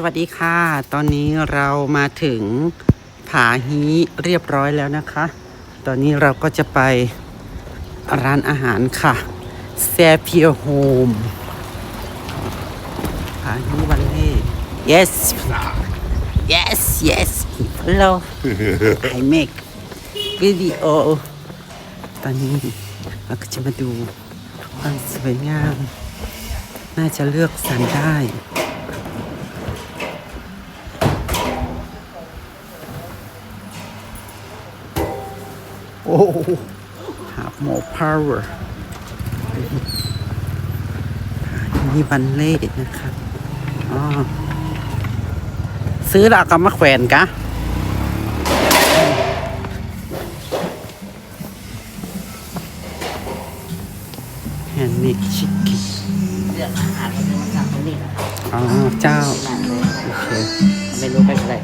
สวัสดีค่ะ ตอนนี้เรามาถึงผาฮีเรียบร้อยแล้วนะคะ ตอนนี้เราก็จะไปร้านอาหารค่ะแซเพียโฮมผาฮีวันเล่ yes yes yes hello I make video ตอนนี้เราก็จะมาดูความสวยงาม น่าจะเลือกสรรได้ โอ้ have more power นี่บันเล่นะครับอ๋อซื้อแล้วก็มาแขวนกะแฮนด์เมดชิคกี้เลือกอาหารมันมาสั่งตรงนี้นะครับอ๋อ เจ้า โอเคเมนูเป็นอะไร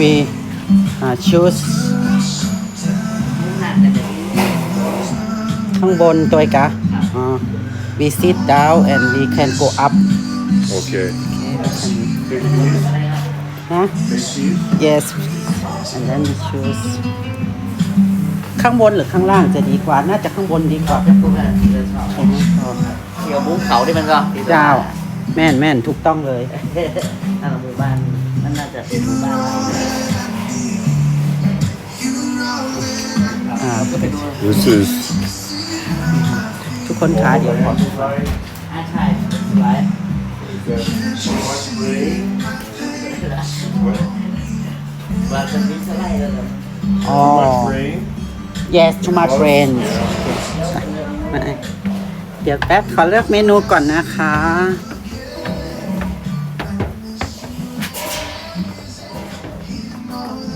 we uh, choose นั่นเลยข้างบนตัวกะอ๋อ we sit down and we can go up Okay. ฮะ yes and then we choose ข้างบนหรือข้างล่างจะดีกว่า น่าจะข้างบนดีกว่าจะพูดอะไรที่เราชอบใช่ไหมอ๋อเที่ยวบุ้งเขาที่มันก็เจ้า แม่นแม่นถูกต้องเลยนั่นหมู่บ้านมันน่าจะเป็นหมู่บ้าน This is ทุกคนขาเดี๋ยวขออ่าใช่สวย ว่าจะมีสไลด์แล้วเหรอ อ๋อ rain. yes too much rain ไม่เดี๋ยวแป๊บขอเลือกเมนูก่อนนะคะโ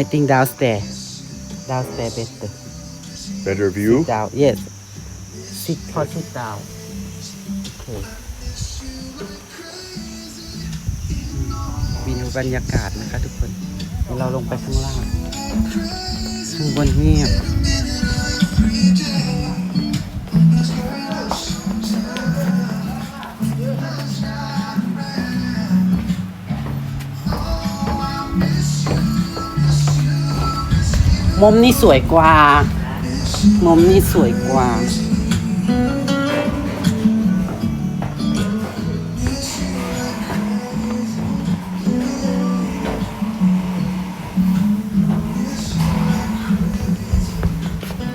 I think downstairs downstairs better Better view. down yes sit for sit down โอเคมีดูบรรยากาศนะคะทุกคนเดี๋ยวเราลงไปข้างล่างข้างบนเงียบ มุมนี้สวยกว่า มุมนี้สวยกว่า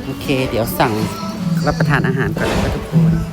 โอเค เดี๋ยวสั่งรับประทานอาหารก่อนเลยทุกคน